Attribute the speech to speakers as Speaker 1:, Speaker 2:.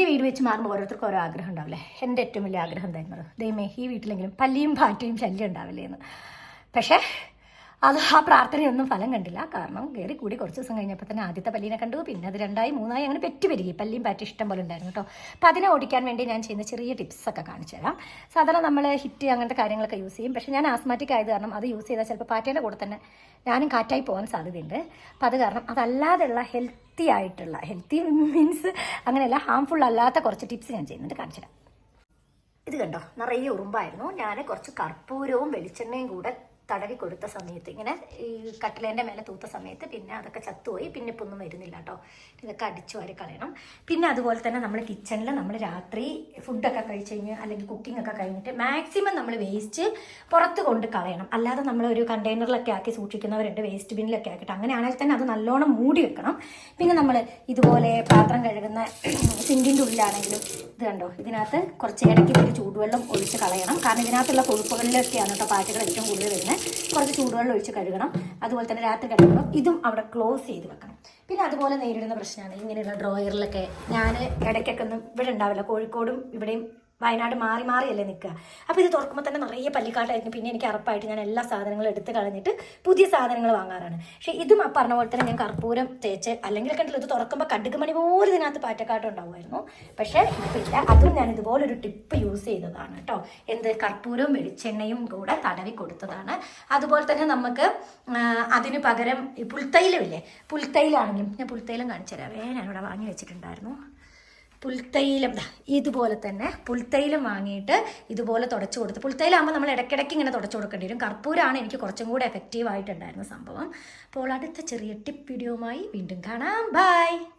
Speaker 1: ഈ വീട് വെച്ച് മാറുമ്പോൾ ഓരോരുത്തർക്കും ഓരോ ആഗ്രഹം ഉണ്ടാവില്ലേ? എന്റെ ഏറ്റവും വലിയ ആഗ്രഹം എന്തായിരുന്നു? ദൈവമേ ഈ വീട്ടിലെങ്കിലും പല്ലിയും പാറ്റയും ശല്യം ഉണ്ടാവില്ലേ എന്ന് പക്ഷേ അത് ആ പ്രാർത്ഥനയൊന്നും ഫലം കണ്ടില്ല. കാരണം കയറി കൂടി കുറച്ച് ദിവസം കഴിഞ്ഞപ്പോൾ തന്നെ ആദ്യത്തെ പല്ലിനെ കണ്ടു. പിന്നെ അത് രണ്ടായി മൂന്നായി അങ്ങനെ പെറ്റ് പെരുകി പല്ലിയും പാറ്റി ഇഷ്ടം പോലെ ഉണ്ടായിരുന്നു കേട്ടോ. അപ്പോൾ അതിനെ ഓടിക്കാൻ വേണ്ടി ഞാൻ ചെയ്യുന്ന ചെറിയ ടിപ്സൊക്കെ കാണിച്ചു തരാം. സാധാരണ നമ്മൾ ഹിറ്റ് അങ്ങനത്തെ കാര്യങ്ങളൊക്കെ യൂസ് ചെയ്യും. പക്ഷേ ഞാൻ ആസ്മാറ്റിക് ആയത് കാരണം അത് യൂസ് ചെയ്താൽ ചിലപ്പോൾ പാറ്റേന്റെ കൂടെ തന്നെ ഞാനും കാറ്റായി പോകാൻ സാധ്യതയുണ്ട്. അപ്പോൾ അത് കാരണം അതല്ലാതെയുള്ള ഹെൽത്തി ആയിട്ടുള്ള ഹെൽത്തി മീൻസ് അങ്ങനെയല്ല ഹാംഫുൾ അല്ലാത്ത കുറച്ച് ടിപ്സ് ഞാൻ ചെയ്യുന്നുണ്ട്. കാണിച്ചു തരാം. ഇത് കണ്ടോ? നിറയെ ഉറുമ്പായിരുന്നു. ഞാൻ കുറച്ച് കർപ്പൂരവും വെളിച്ചെണ്ണയും കൂടെ തടവി കൊടുത്ത സമയത്ത് ഇങ്ങനെ ഈ കട്ടിലേന്റെ മേലെ തൂത്ത സമയത്ത് പിന്നെ അതൊക്കെ ചത്തുപോയി പിന്നെ ഇപ്പം ഒന്നും വരുന്നില്ല കേട്ടോ ഇതൊക്കെ അടിച്ചു വാരി കളയണം. പിന്നെ അതുപോലെ തന്നെ നമ്മൾ കിച്ചണിൽ നമ്മൾ രാത്രി ഫുഡൊക്കെ കഴിച്ച് കഴിഞ്ഞ് അല്ലെങ്കിൽ കുക്കിംഗ് ഒക്കെ കഴിഞ്ഞിട്ട് മാക്സിമം നമ്മൾ വേസ്റ്റ് പുറത്ത് കൊണ്ട് കളയണം. അല്ലാതെ നമ്മൾ ഒരു കണ്ടെയ്നറിലൊക്കെ ആക്കി സൂക്ഷിക്കുന്നവരുണ്ട് വേസ്റ്റ് ബിന്നിലൊക്കെ ആക്കിയിട്ട്. അങ്ങനെയാണെങ്കിൽ തന്നെ അത് നല്ലോണം മൂടി വെക്കണം. പിന്നെ നമ്മൾ ഇതുപോലെ പാത്രം കഴുകുന്ന സിങ്കിന്റെ ഉള്ളിലാണെങ്കിലും ഇത് കണ്ടോ? ഇതിനകത്ത് കുറച്ച് ഇടയ്ക്ക് ഇതിൽ ചൂടുവെള്ളം ഒഴിച്ച് കളയണം. കാരണം ഇതിനകത്തുള്ള കൊഴുപ്പുകളിലൊക്കെയാണ് കേട്ടോ പാറ്റകൾ ഏറ്റവും കൂടുതൽ വരുന്നത്. കുറച്ച് ചൂടുവെള്ളം ഒഴിച്ച് കഴുകണം. അതുപോലെ തന്നെ രാത്രി കിടക്കുമ്പോൾ ഇതും അവിടെ ക്ലോസ് ചെയ്ത് വെക്കണം. പിന്നെ അതുപോലെ നേരിടുന്ന പ്രശ്നമാണ്. ഇങ്ങനെയുള്ള ഡ്രോയറിലൊക്കെ ഞാൻ ഇടയ്ക്കൊക്കെ ഒന്നും ഇവിടെ ഉണ്ടാവില്ല. കോഴിക്കോടും ഇവിടെയും വയനാട് മാറി മാറിയല്ലേ നിൽക്കുക. അപ്പോൾ ഇത് തുറക്കുമ്പോൾ തന്നെ നിറയെ പല്ലിക്കാട്ടായിരിക്കും പിന്നെ എനിക്ക് അറപ്പായിട്ട് ഞാൻ എല്ലാ സാധനങ്ങളും എടുത്ത് കളഞ്ഞിട്ട് പുതിയ സാധനങ്ങൾ വാങ്ങാറാണ്. പക്ഷേ ഇതും ആ പറഞ്ഞ പോലെ തന്നെ ഞാൻ കർപ്പൂരം തേച്ച് അല്ലെങ്കിൽ കണ്ടില്ല ഇത് തുറക്കുമ്പോൾ കടുക് മണി പോലും ഇതിനകത്ത് പാറ്റക്കാട്ടം ഉണ്ടാവുമായിരുന്നു. പക്ഷേ ഇപ്പം ഇല്ല. അതും ഞാൻ ഇതുപോലെ ഒരു ടിപ്പ് യൂസ് ചെയ്തതാണ് കേട്ടോ. എന്ത്? കർപ്പൂരവും വെളിച്ചെണ്ണയും കൂടെ തടവി കൊടുത്തതാണ്. അതുപോലെ തന്നെ നമുക്ക് അതിന് പകരം പുൽത്തൈലും പുൽത്തൈലമില്ലേ? പുൽത്തൈലാണെങ്കിലും ഞാൻ പുൽത്തൈലം കാണിച്ചു തരാം ഞാനിവിടെ വാങ്ങി വെച്ചിട്ടുണ്ടായിരുന്നു. പുൽത്തൈലം ഇതുപോലെ തന്നെ പുൽത്തൈലം വാങ്ങിയിട്ട് ഇതുപോലെ തുടച്ചു കൊടുത്ത് പുൽത്തൈലാകുമ്പോൾ നമ്മൾ ഇടയ്ക്കിടയ്ക്ക് ഇങ്ങനെ തുടച്ചു കൊടുക്കേണ്ടി വരും. കർപ്പൂരാണ് എനിക്ക് കുറച്ചും കൂടെ എഫക്റ്റീവ് ആയിട്ടുണ്ടായിരുന്ന സംഭവം. അപ്പോൾ അടുത്ത ചെറിയ ടിപ്പ് വീഡിയോയുമായി വീണ്ടും കാണാം. ബൈ